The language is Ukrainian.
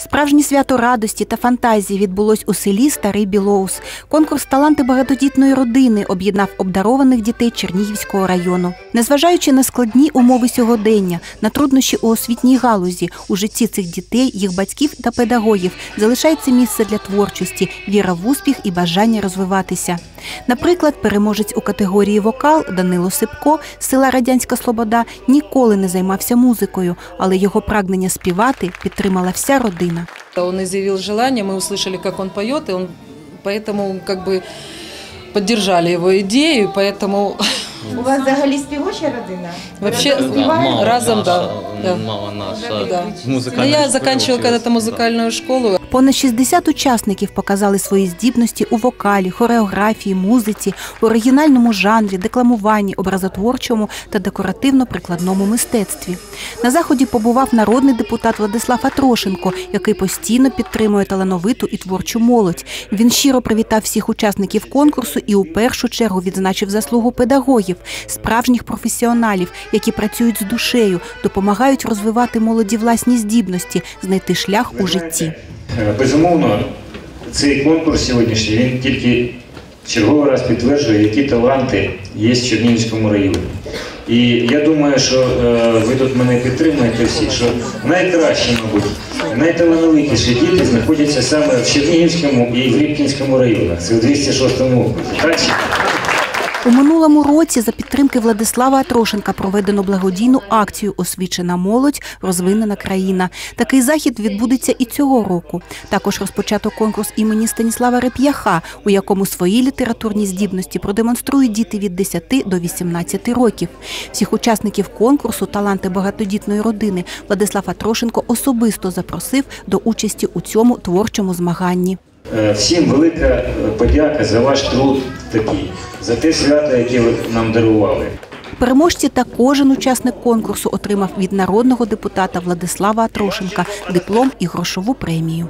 Справжнє свято радості та фантазії відбулось у селі Старий Білоус. Конкурс таланти багатодітної родини об'єднав обдарованих дітей Чернігівського району. Незважаючи на складні умови сьогодення, на труднощі у освітній галузі, у житті цих дітей, їх батьків та педагогів залишається місце для творчості, віра в успіх і бажання розвиватися. Наприклад, переможець у категорії вокал Данило Сипко з села Радянська Слобода ніколи не займався музикою, але його прагнення співати підтримала вся родина. Он изъявил желание, мы услышали, как он поет, и он поэтому как бы поддержали его идею, поэтому У вас взагалі співоча родина? вообще Разом співаєте? разом, да. да. Мама наша Да. в Ну, я училась. когда-то музыкальную школу. Понад 60 учасників показали свої здібності у вокалі, хореографії, музиці, оригінальному жанрі, декламуванні, образотворчому та декоративно-прикладному мистецтві. На заході побував народний депутат Владислав Атрошенко, який постійно підтримує талановиту і творчу молодь. Він щиро привітав всіх учасників конкурсу і у першу чергу відзначив заслугу педагогів, справжніх професіоналів, які працюють з душею, допомагають розвивати молоді власні здібності, знайти шлях у житті. Е, Безумовно, цей конкурс сьогоднішній він тільки черговий раз підтверджує, які таланти є в Чернігівському районі. І я думаю, що е, ви тут мене підтримуєте всі, що найкращі, мабуть, найталановитіші діти знаходяться саме в Чернігівському і в Рібкінському районах. Це в 206 окрузі. У минулому році за підтримки Владислава Атрошенка проведено благодійну акцію Освічена молодь, розвинена країна. Такий захід відбудеться і цього року. Також розпочато конкурс імені Станіслава Реп'яха, у якому свої літературні здібності продемонструють діти від 10 до 18 років. Всіх учасників конкурсу Таланти багатодітної родини Владислав Атрошенко особисто запросив до участі у цьому творчому змаганні. Е, Всім велика подяка за ваш труд такий, за те свято, яке ви нам дарували. Переможці та кожен учасник конкурсу отримав від народного депутата Владислава Атрошенка диплом і грошову премію.